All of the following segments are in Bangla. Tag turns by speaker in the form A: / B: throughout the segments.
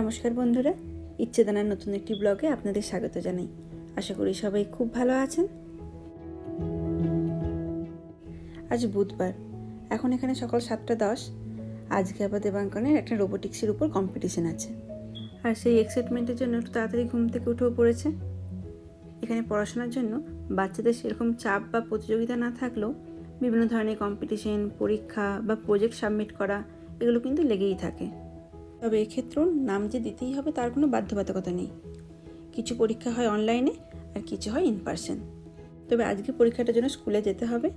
A: নমস্কার বন্ধুরা, ইচ্ছেদানার নতুন একটি ব্লগে আপনাদের স্বাগত জানাই। আশা করি সবাই খুব ভালো আছেন। আজ বুধবার, এখন এখানে সকাল সাতটা দশ। আজকে আবার দেবাঙ্কনের একটা রোবোটিক্সের উপর কম্পিটিশন আছে। আর সেই এক্সাইটমেন্টের জন্য একটু তাড়াতাড়ি ঘুম থেকে উঠেও পড়েছে। এখানে পড়াশোনার জন্য বাচ্চাদের সেরকম চাপ বা প্রতিযোগিতা না থাকলেও বিভিন্ন ধরনের কম্পিটিশন পরীক্ষা বা প্রজেক্ট সাবমিট করা, এগুলো কিন্তু লেগেই থাকে। তবে এক্ষেত্রেও নাম যে দিতেই হবে তার কোনো বাধ্যবাধকতা নেই। কিছু পরীক্ষা হয় অনলাইনে আর কিছু হয় ইন পার্সন তবে আজকে পরীক্ষাটার জন্য স্কুলে যেতে হবে।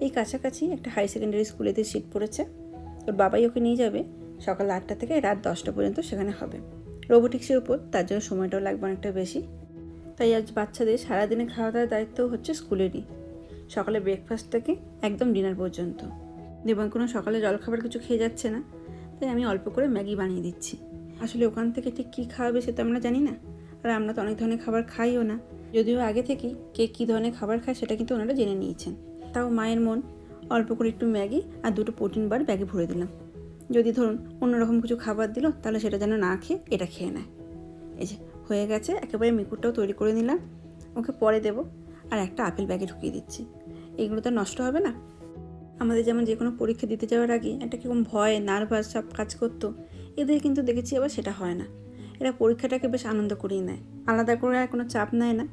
A: এই কাছাকাছি একটা হাই সেকেন্ডারি স্কুলেতে সিট পড়েছে। ওর বাবাই ওকে নিয়ে যাবে। সকাল আটটা থেকে রাত দশটা পর্যন্ত সেখানে হবে। রোবোটিক্সের উপর তার জন্য সময়টাও লাগবে অনেকটা বেশি। তাই আজ বাচ্চাদের সারাদিনে খাওয়া দাওয়ার দায়িত্ব হচ্ছে স্কুলেরই। সকালে ব্রেকফাস্ট থেকে একদম ডিনার পর্যন্ত। দেবাং কোনো সকালে জলখাবার কিছু খেয়ে যাচ্ছে না। তাই আমি অল্প করে ম্যাগি বানিয়ে দিচ্ছি। আসলে ওখান থেকে ঠিক কী খাওয়াবে সে তো আমরা জানি না। আর আমরা তো অনেক ধরনের খাবার খাইও না। যদিও আগে থেকেই কে কী ধরনের খাবার খায় সেটা কিন্তু ওনারা জেনে নিয়েছেন। তাও মায়ের মন, অল্প করে একটু ম্যাগি আর দুটো প্রোটিন বার ব্যাগে ভরে দিলাম। যদি ধরুন অন্যরকম কিছু খাবার দিল, তাহলে সেটা যেন না খেয়ে এটা খেয়ে নেয়। এই যে, হয়ে গেছে, একেবারে মিকুরটাও তৈরি করে নিলাম। ওকে পরে দেব। আর একটা আপেল ব্যাগে ঢুকিয়ে দিচ্ছি। এগুলো তো নষ্ট হবে না। আমাদের যেমন যে কোনো পরীক্ষা দিতে যাওয়ার আগে একটা কীরকম ভয় নার্ভাস সব কাজ করতো এদের কিন্তু দেখেছি আবার সেটা হয় না। এরা পরীক্ষাটাকে বেশ আনন্দ করেই নেয়। আলাদা করে আর কোনো চাপ নেয় না।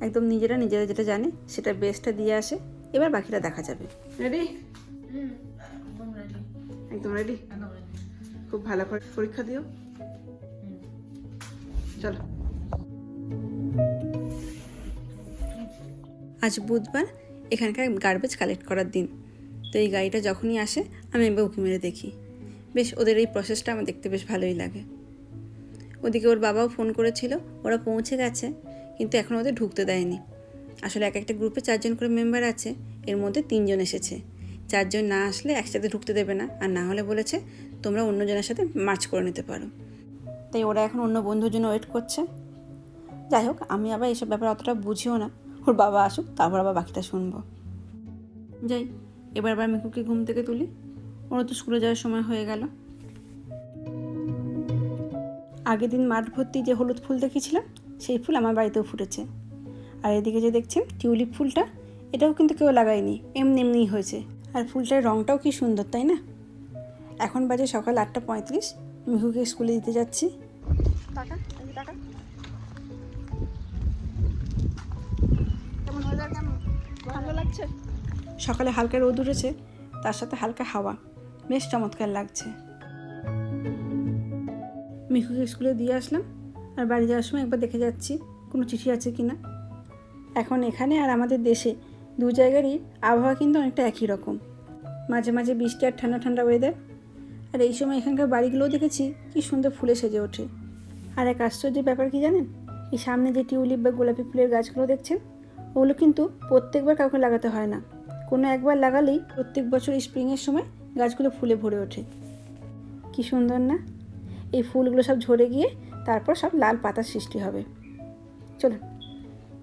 A: একদম নিজেরা নিজেরা যেটা জানে সেটা বেস্টটা দিয়ে আসে। এবার বাকিটা দেখা যাবে। রেডি
B: একদম রেডি
A: একদম রেডি খুব ভালো করে পরীক্ষা দিও।
B: হুম।
A: চলো। আজ বুধবার এখানকার গার্বেজ কালেক্ট করার দিন। তো এই গাড়িটা যখনই আসে, আমি একবার উঁকি মেরে দেখি। বেশ, ওদের এই প্রসেসটা আমার দেখতে বেশ ভালোই লাগে। ওদিকে ওর বাবাও ফোন করেছিল, ওরা পৌঁছে গেছে, কিন্তু এখন ওদের ঢুকতে দেয়নি। আসলে এক একটা গ্রুপে চারজন করে মেম্বার আছে, এর মধ্যে তিনজন এসেছে। চারজন না আসলে একসাথে ঢুকতে দেবে না, আর না হলে বলেছে, তোমরা অন্যজনের সাথে মার্চ করে নিতে পারো। তাই ওরা এখন অন্য বন্ধুর জন্য ওয়েট করছে। যাই হোক, আমি আবার এসব ব্যাপারে অতটা বুঝিও না। ওর বাবা আসুক, তারপর আবার বাকিটা শুনব। যাই এবার আবার মিকুকে ঘুম থেকে তুলি। ওরা তো স্কুলে যাওয়ার সময় হয়ে গেল। আগের দিন মাঠ ভর্তি যে হলুদ ফুল দেখেছিলাম, সেই ফুল আমার বাড়িতেও ফুটেছে। আর এদিকে যে দেখছেন টিউলিপ ফুলটা, এটাও কিন্তু কেউ লাগায়নি, এমনি এমনিই হয়েছে। আর ফুলটার রঙটাও কি সুন্দর, তাই না? এখন বাজে সকাল আটটা পঁয়ত্রিশ, মিহুকে স্কুলে দিতে যাচ্ছি। ভালো লাগছে? সকালে হালকা রোদ উঠেছে, তার সাথে হালকা হাওয়া। বেশ চমৎকার লাগছে। মিহুকে স্কুলে দিয়ে আসলাম, আর বাড়ি যাওয়ার সময় একবার দেখে যাচ্ছি কোনো চিঠি আছে কি না। এখন এখানে আর আমাদের দেশে দু জায়গারই আবহাওয়া কিন্তু অনেকটা একই রকম। মাঝে মাঝে বৃষ্টি আর ঠান্ডা ঠান্ডা ওয়েদার আর এই সময় এখানকার বাড়িগুলোও দেখেছি কি সুন্দর ফুলে সেজে ওঠে। আর এক আশ্চর্যের ব্যাপার কি জানেন? এই সামনে যে টিউলিপ বা গোলাপি ফুলের গাছগুলো দেখছেন, ওগুলো কিন্তু প্রত্যেকবার কাউকে লাগাতে হয় না। কোনো একবার লাগালেই প্রত্যেক বছর স্প্রিংয়ের সময় গাছগুলো ফুলে ভরে ওঠে। কি সুন্দর না? এই ফুলগুলো সব ঝরে গিয়ে তারপর সব লাল পাতার সৃষ্টি হবে। চলুন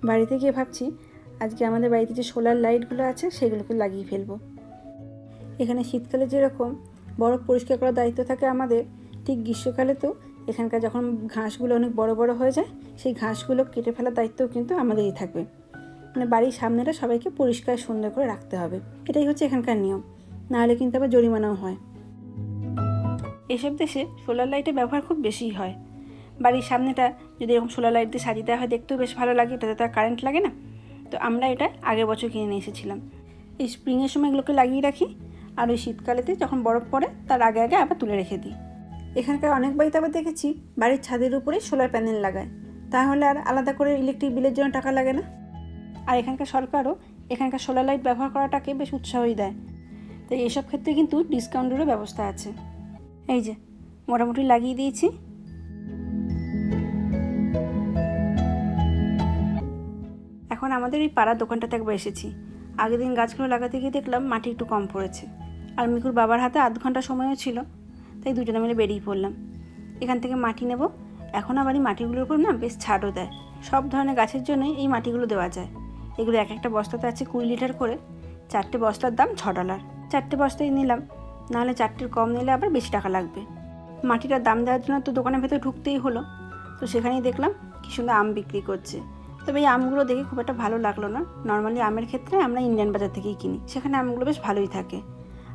A: বাড়িতে গিয়ে ভাবছি আজকে আমাদের বাড়িতে যে সোলার লাইটগুলো আছে সেগুলোকে লাগিয়ে ফেলব। এখানে শীতকালে যেরকম বরফ পরিষ্কার করার দায়িত্ব থাকে আমাদের, ঠিক গ্রীষ্মকালে তো এখানকার যখন ঘাসগুলো অনেক বড় বড় হয়ে যায়, সেই ঘাসগুলো কেটে ফেলার দায়িত্বও কিন্তু আমাদেরই থাকবে। মানে বাড়ির সামনেটা সবাইকে পরিষ্কার সুন্দর করে রাখতে হবে। এটাই হচ্ছে এখানকার নিয়ম। নাহলে কিন্তু আবার জরিমানাও হয়। এসব দেশে সোলার লাইটের ব্যবহার খুব বেশিই হয়। বাড়ির সামনেটা যদি এরকম সোলার লাইট দিয়ে সাজিয়ে দেওয়া হয় দেখতেও বেশ ভালো লাগে এটাতে তো কারেন্ট লাগে না? তো আমরা এটা আগের বছর কিনে নিয়ে এসেছিলাম। এই স্প্রিংয়ের সময় এগুলোকে লাগিয়ে রাখি আর ওই শীতকালেতে যখন বরফ পড়ে তার আগে আগে আবার তুলে রেখে দিই। এখানকার অনেক বাড়িতে আবার দেখেছি বাড়ির ছাদের উপরে সোলার প্যানেল লাগায়। তাহলে আর আলাদা করে ইলেকট্রিক বিলের জন্য টাকা লাগে না? আর এখানকার সরকারও এখানকার সোলার লাইট ব্যবহার করাটাকে বেশ উৎসাহই দেয়। তাই এসব ক্ষেত্রে কিন্তু ডিসকাউন্টেরও ব্যবস্থা আছে। এই যে, মোটামুটি লাগিয়ে দিয়েছি। এখন আমাদের এই পাড়ার দোকানটাতে একবার এসেছি। আগের দিন গাছগুলো লাগাতে গিয়ে দেখলাম মাটি একটু কম পড়েছে। আর মিকুর বাবার হাতে আধ ঘণ্টা সময়ও ছিল, তাই দুজনে মিলে বেরিয়ে পড়লাম। এখান থেকে মাটি নেব। এখন আবার এই মাটিগুলোর উপর না বেশ ছাড়ও দেয়। সব ধরনের গাছের জন্যই এই মাটিগুলো দেওয়া যায়। এগুলো এক একটা বস্তাতে আছে কুড়ি লিটার করে। চারটে বস্তার দাম ছ ডলার। চারটে বস্তাই নিলাম। নাহলে চারটের কম নিলে আবার বেশি টাকা লাগবে। মাটিটার দাম দেওয়ার জন্য তো দোকানের ভেতরে ঢুকতেই হলো। তো সেখানেই দেখলাম কি সুন্দর আম বিক্রি করছে। তবে এই আমগুলো দেখে খুব একটা ভালো লাগল না। নর্মালি আমের ক্ষেত্রে আমরা ইন্ডিয়ান বাজার থেকেই কিনি। সেখানে আমগুলো বেশ ভালোই থাকে।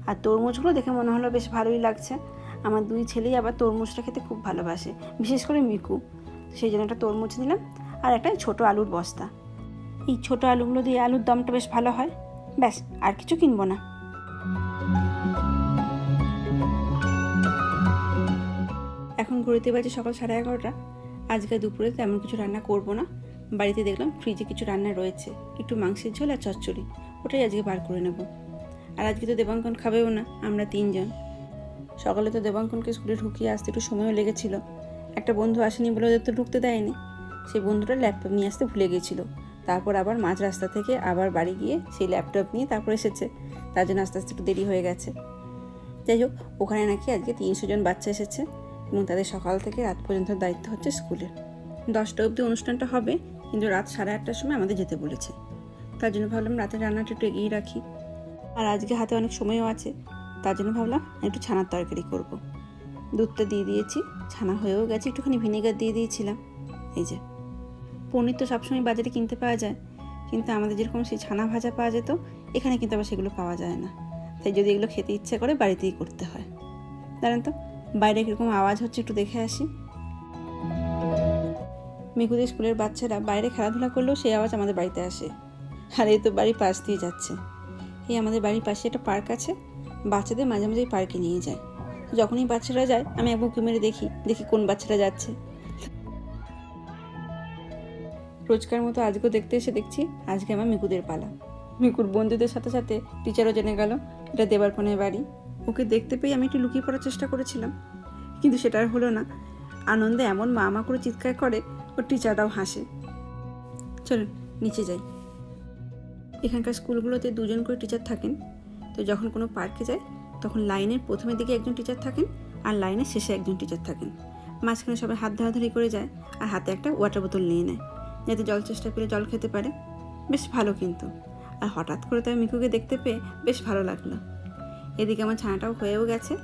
A: আর তরমুজগুলো দেখে মনে হলো বেশ ভালোই লাগছে। আমার দুই ছেলেই আবার তরমুজটা খেতে খুব ভালোবাসে, বিশেষ করে মিকু। সেই জন্য একটা তরমুজ নিলাম আর একটা ছোট আলুর বস্তা। এই ছোট আলুগুলো দিয়ে আলুর দমটা বেশ ভালো হয়। ব্যাস, আর কিছু কিনবো না। এখন ঘুরতে বাজে সকাল সাড়ে এগারোটা। আজকে দুপুরে তেমন কিছু রান্না করব না। বাড়িতে দেখলাম ফ্রিজে কিছু রান্না রয়েছে। একটু মাংসের ঝোল আর চচ্চড়ি। ওটাই আজকে বার করে নেব। আর আজকে তো দেবাঙ্কন খাবেও না, আমরা তিনজন। সকালে তো দেবাঙ্কনকে স্কুলে ঢুকিয়ে আসতে একটু সময়ও লেগেছিল। একটা বন্ধু আসেনি বলে ওদের তো ঢুকতে দেয়নি। সেই বন্ধুটা ল্যাপটপ নিয়ে আসতে ভুলে গিয়েছিল তারপর আবার মাঝ রাস্তা থেকে আবার বাড়ি গিয়ে সেই ল্যাপটপ নিয়ে তারপর এসেছে। তার জন্য আস্তে আস্তে একটু দেরি হয়ে গেছে। যাই হোক, ওখানে নাকি আজকে তিনশো জন বাচ্চা এসেছে এবং তাদের সকাল থেকে রাত পর্যন্ত দায়িত্ব হচ্ছে স্কুলের। দশটা অবধি অনুষ্ঠানটা হবে, কিন্তু রাত সাড়ে আটটার সময় আমাদের যেতে বলেছে। তার জন্য ভাবলাম রাতের রান্নাটা একটু এগিয়ে রাখি। আর আজকে হাতে অনেক সময়ও আছে, তার জন্য ভাবলাম একটু ছানার তরকারি করব। দুধটা দিয়ে দিয়েছি, ছানা হয়েও গেছে, একটুখানি ভিনেগার দিয়ে দিয়েছিলাম। এই যে। পনির তো সবসময় বাজারে কিনতে পাওয়া যায়। কিন্তু আমাদের যেরকম সেই ছানা ভাজা পাওয়া যেত, এখানে কিন্তু আবার সেগুলো পাওয়া যায় না। তাই যদি এগুলো খেতে ইচ্ছা করে বাড়িতেই করতে হয়। জানেন তো, বাইরে কীরকম আওয়াজ হচ্ছে একটু দেখে আসি। মেঘুদের স্কুলের বাচ্চারা বাইরে খেলাধুলা করলেও সেই আওয়াজ আমাদের বাড়িতে আসে। আর এই তো বাড়ির পাশ দিয়ে যাচ্ছে। এই আমাদের বাড়ির পাশে একটা পার্ক আছে, বাচ্চাদের মাঝে মাঝে পার্কে নিয়ে যায়। যখনই বাচ্চারা যায়, আমি একবার মেরে দেখি দেখি কোন বাচ্চারা যাচ্ছে। রোজকার মতো আজকেও দেখতে এসে দেখছি, আজকে আমার মিকুদের পালা। মিকুর বন্ধুদের সাথে সাথে টিচারও জেনে গেল, এটা দেবারপনের বাড়ি। ওকে দেখতে পেয়ে আমি একটু লুকিয়ে পড়ার চেষ্টা করেছিলাম, কিন্তু সেটা আর হলো না। আনন্দে এমন মা মা করে চিৎকার করে, ওর টিচাররাও হাসে। চলুন, নিচে যাই। এখানকার স্কুলগুলোতে দুজন করে টিচার থাকেন। তো যখন কোনো পার্কে যায়, তখন লাইনের প্রথমের দিকে একজন টিচার থাকেন আর লাইনের শেষে একজন টিচার থাকেন। মাঝখানে সবাই হাত ধরাধরি করে যায় আর হাতে একটা ওয়াটার বোতল নিয়ে নেয়। যাতে জল চেষ্টা পেলে জল খেতে পারে। বেশ ভালো কিন্তু। আর হঠাৎ করে তাই মিকুকে দেখতে পেয়ে বেশ ভালো লাগল। এদিকে আমার ছানাটাও হয়েও গেছে।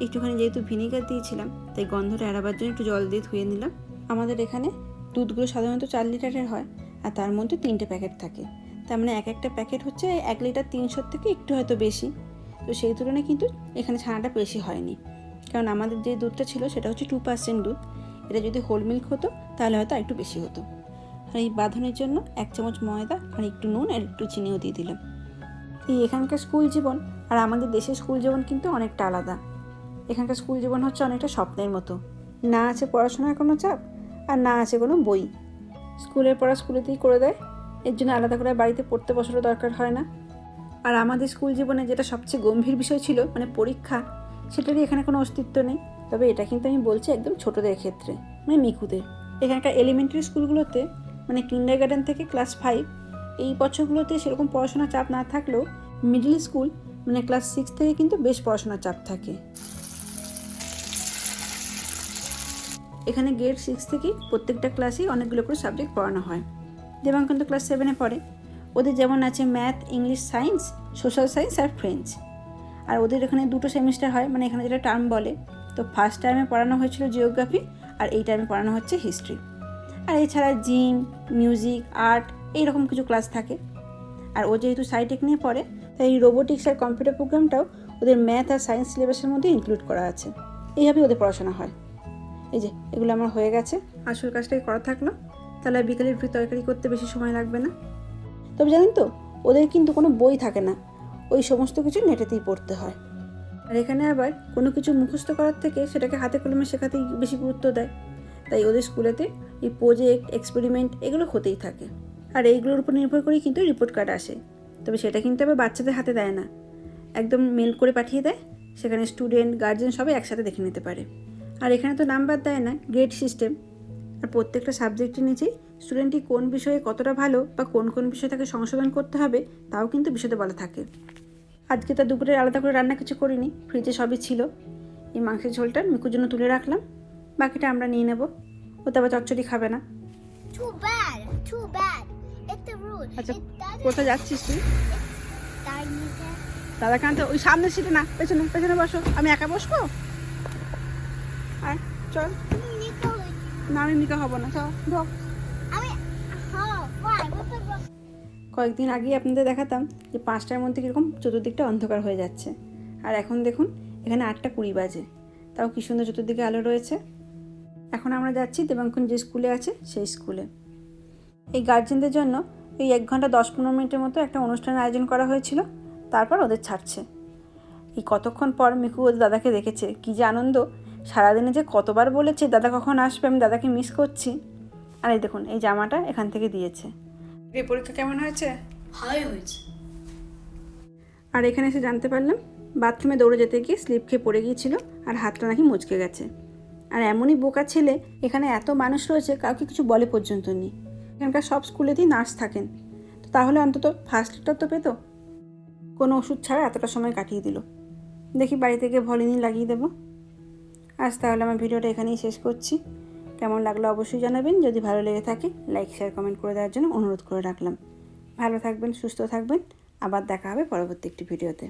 A: একটুখানি যেহেতু ভিনিগার দিয়েছিলাম, তাই গন্ধটা এড়াবার জন্য একটু জল দিয়ে ধুয়ে নিলাম। আমাদের এখানে দুধগুলো সাধারণত চার লিটারের হয়, আর তার মধ্যে তিনটে প্যাকেট থাকে। তার মানে এক একটা প্যাকেট হচ্ছে এক লিটার তিনশোর থেকে একটু হয়তো বেশি। তো সেই তুলনায় কিন্তু এখানে ছানাটা বেশি হয়নি। কারণ আমাদের যে দুধটা ছিল, সেটা হচ্ছে টু পার্সেন্ট দুধ। এটা যদি হোল মিল্ক হতো, তাহলে হয়তো একটু বেশি হতো। আর এই বাঁধনের জন্য এক চামচ ময়দা আর একটু নুন আর একটু চিনিও দিয়ে দিলাম। এই এখানকার স্কুল জীবন আর আমাদের দেশের স্কুল জীবন কিন্তু অনেকটা আলাদা। এখানকার স্কুল জীবন হচ্ছে অনেকটা স্বপ্নের মতো। না আছে পড়াশোনার কোনো চাপ আর না আছে কোনো বই। স্কুলের পড়া স্কুলেতেই করে দেয়। এর জন্য আলাদা করে বাড়িতে পড়তে বসারও দরকার হয় না। আর আমাদের স্কুল জীবনে যেটা সবচেয়ে গম্ভীর বিষয় ছিল মানে পরীক্ষা, সেটারই এখানে কোনো অস্তিত্ব নেই। তবে এটা কিন্তু আমি বলছি একদম ছোটদের ক্ষেত্রে মানে মিকুদের। এখানকার এলিমেন্টারি স্কুলগুলোতে মানে কিন্ডার গার্ডেন থেকে ক্লাস ফাইভ এই বছরগুলোতে সেরকম পড়াশোনার চাপ না থাকলেও মিডল স্কুল মানে ক্লাস সিক্স থেকে কিন্তু বেশ পড়াশোনার চাপ থাকে। এখানে গ্রেড সিক্স থেকেই প্রত্যেকটা ক্লাসেই অনেকগুলো করে সাবজেক্ট পড়ানো হয়। দেবাঙ্কন ক্লাস সেভেনে পড়ে। ওদের যেমন আছে math English science social science আর ফ্রেঞ্চ আর ওদের এখানে দুটো সেমিস্টার হয় মানে এখানে যেটা টার্ম বলে। তো ফার্স্ট টাইমে পড়ানো হয়েছিল জিওগ্রাফি আর এই টাইমে পড়ানো হচ্ছে হিস্ট্রি আর এছাড়া জিম মিউজিক আর্ট এইরকম কিছু ক্লাস থাকে। আর ও যেহেতু সাইটেক নিয়ে পড়ে, তাই এই রোবোটিক্স আর কম্পিউটার প্রোগ্রামটাও ওদের ম্যাথ আর সায়েন্স সিলেবাসের মধ্যে ইনক্লুড করা আছে। এইভাবেই ওদের পড়াশোনা হয়। এই যে, এগুলো আমার হয়ে গেছে। আসল কাজটাই করা থাকল তাহলে বিকেলে রুটি তরকারি করতে বেশি সময় লাগবে না। তবে জানেন তো, ওদের কিন্তু কোনো বই থাকে না। ওই সমস্ত কিছু নেটেতেই পড়তে হয়। আর এখানে আবার কোনো কিছু মুখস্থ করার থেকে সেটাকে হাতে কলমে শেখাতেই বেশি গুরুত্ব দেয়। তাই ওদের স্কুলেতে এই প্রজেক্ট এক্সপেরিমেন্ট এগুলো হতেই থাকে। আর এইগুলোর উপর নির্ভর করেই কিন্তু রিপোর্ট কার্ড আসে। তবে সেটা কিন্তু আবার বাচ্চাদের হাতে দেয় না। একদম মেল করে পাঠিয়ে দেয়, সেখানে স্টুডেন্ট গার্জেন সবাই একসাথে দেখে নিতে পারে। আর এখানে তো নাম্বার দেয় না গ্রেড সিস্টেম আর প্রত্যেকটা সাবজেক্টের নিচেই স্টুডেন্টটি কোন বিষয়ে কতটা ভালো বা কোন কোন বিষয়ে তাকে সংশোধন করতে হবে, তাও কিন্তু বিষয়তে বলা থাকে। আজকে তো দুপুরে আলাদা করে রান্না কিছু করিনি ফ্রিজে সবই ছিল। এই মাংসের ঝোলটা মিকুর জন্য তুলে রাখলাম। বাকিটা আমরা নিয়ে নেব। ও তো আবার চচ্চড়ি খাবে না. আচ্ছা কোথায় যাচ্ছিস তুই. দাদা কান্ত ওই সামনের সিটে না পেছনে পেছনে বসো। আমি একা বসবো? চল। না আমি মিকা হব না চল ঢোক
C: fuck?
A: কয়েকদিন আগেই আপনাদের দেখাতাম যে পাঁচটার মধ্যে কীরকম চতুর্দিকটা অন্ধকার হয়ে যাচ্ছে। আর এখন দেখুন এখানে আটটা কুড়ি বাজে। তাও কী সুন্দর চতুর্দিকে আলো রয়েছে। এখন আমরা যাচ্ছি দেবাঙ্কন যে স্কুলে আছে সেই স্কুলে। এই গার্জেনদের জন্য এই এক ঘণ্টা দশ পনেরো মিনিটের মতো একটা অনুষ্ঠানের আয়োজন করা হয়েছিল তারপর ওদের ছাড়ছে। এই কতক্ষণ পর মিকু ওদের দাদাকে দেখেছে কী যে আনন্দ। সারাদিনে যে কতবার বলেছে দাদা কখন আসবে? আমি দাদাকে মিস করছি। আর এই দেখুন এই জামাটা এখান থেকে দিয়েছে। এই পরীক্ষা কেমন হয়েছে?
B: ভালোই হয়েছে।
A: আর এখানে এসে জানতে পারলাম বাথরুমে দৌড়ে যেতে গিয়ে স্লিপ খেয়ে পড়ে গিয়েছিল আর হাতটা নাকি মুচকে গেছে। আর এমনই বোকা ছেলে এখানে এত মানুষ রয়েছে, কাউকে কিছু বলে পর্যন্ত নেই। এখানকার সব স্কুলেতেই নার্স থাকেন। তো তাহলে অন্তত ফার্স্ট এডটা তো পেতো। কোনো ওষুধ ছাড়া এতটা সময় কাটিয়ে দিল। দেখি বাড়ি থেকে ভলিনি লাগিয়ে দেবো। আজ তাহলে আমার ভিডিওটা এখানেই শেষ করছি। কেমন লাগল অবশ্যই জানাবেন। যদি ভালো লেগে থাকে লাইক শেয়ার কমেন্ট করে দেওয়ার জন্য অনুরোধ করে রাখলাম। ভালো থাকবেন, সুস্থ থাকবেন। আবার দেখা হবে পরবর্তী একটি ভিডিওতে।